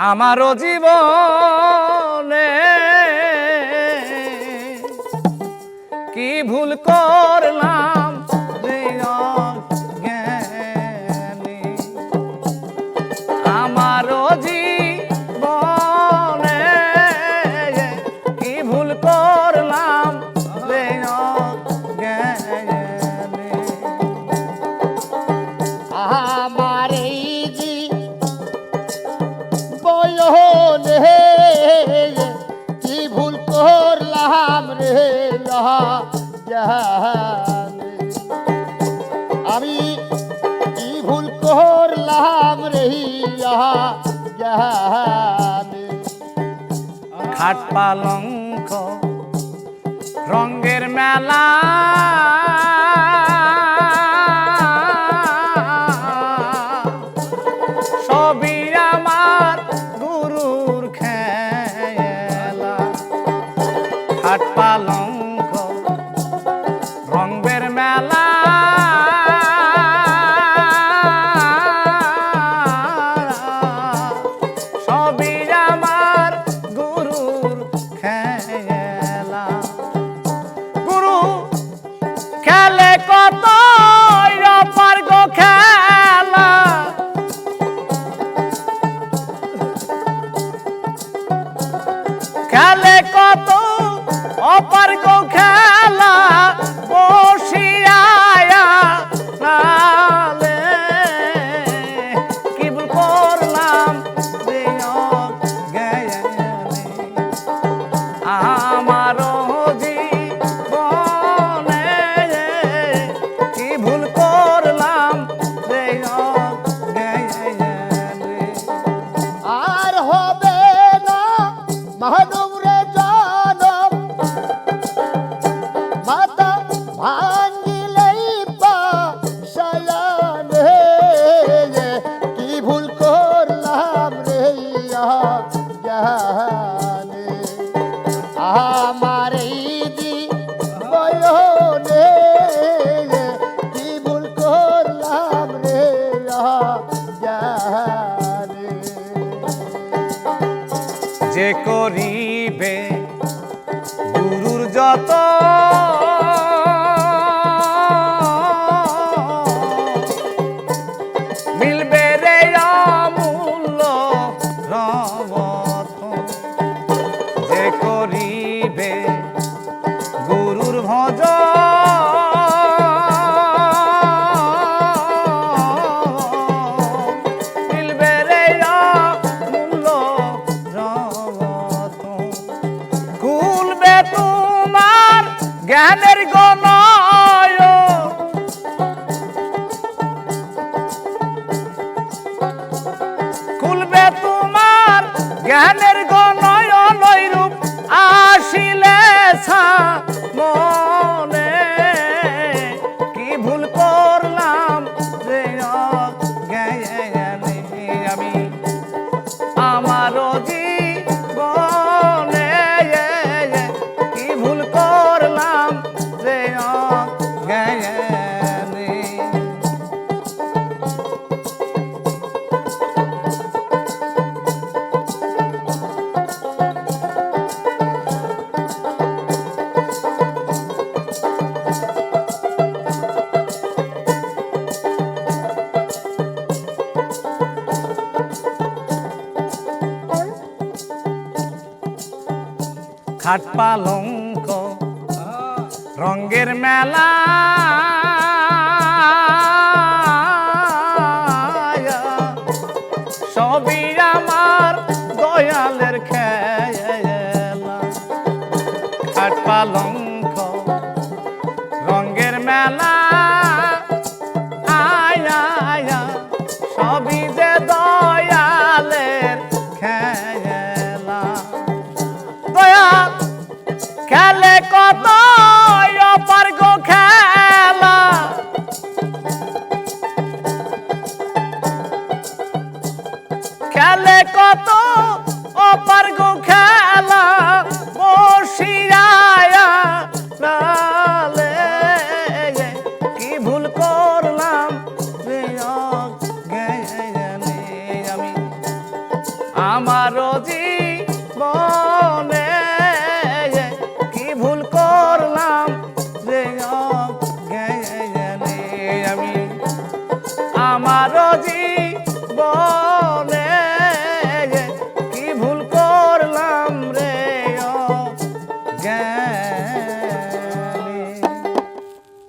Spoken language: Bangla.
আমারও জীবনে কি ভুল কর আমি কি ভুল করলাম রেহি জাহানে খাট পালঙ্ক রঙ্গের মেলা দেখা জাহানে। আমার ইদি বয়নে কি ভুল করলাম রে জাহানে। যে করিবে গুরুর যত দেবে গুরুর ভজ। মিলবে খুলবে তোমার জ্ঞানের তোমার জ্ঞানের হাট পালঙ্ক রঙ্গের মেলা। সবই আমার দয়ালের খেলা। হাট পালঙ্ক জীবনে। কি ভুল করলাম জ্ঞানে আমি? আমার জীবনে